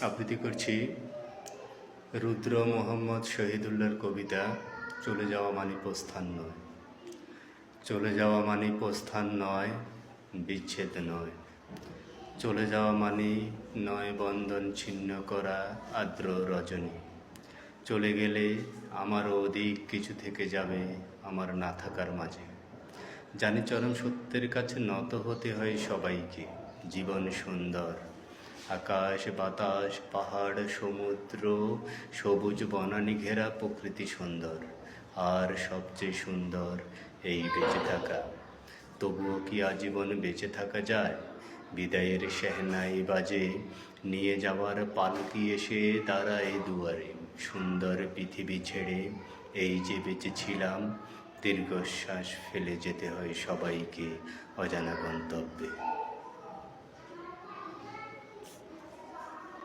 আবৃত্তি করছি। রুদ্র মোহাম্মদ শহীদুল্লাহর কবিতা, চলে যাওয়া মানে প্রস্থান নয়। চলে যাওয়া মানে প্রস্থান নয়, বিচ্ছেদ নয়। চলে যাওয়া মানে নয়, বন্ধন ছিন্ন করা আর্দ্র রজনী। চলে গেলে আমারও অধিক কিছু থেকে যাবে আমার না থাকার মাঝে। জানি চরম সত্যের কাছে নত হতে হয় সবাইকে, জীবন সুন্দর আকাশ, বাতাস, পাহাড়, সমুদ্র, সবুজ বনানি ঘেরা প্রকৃতি সুন্দর। আর সবচেয়ে সুন্দর এই বেঁচে থাকা। তবুও কি আজীবন বেঁচে থাকা যায়? বিদায়ের শেহনাই বাজে। নিয়ে যাওয়ার পালকি এসে দাঁড়ায় দুয়ারে। সুন্দর পৃথিবী ছেড়ে এই যে বেঁচে ছিলাম, দীর্ঘশ্বাস ফেলে যেতে হয় সবাইকে অজানা গন্তব্যে।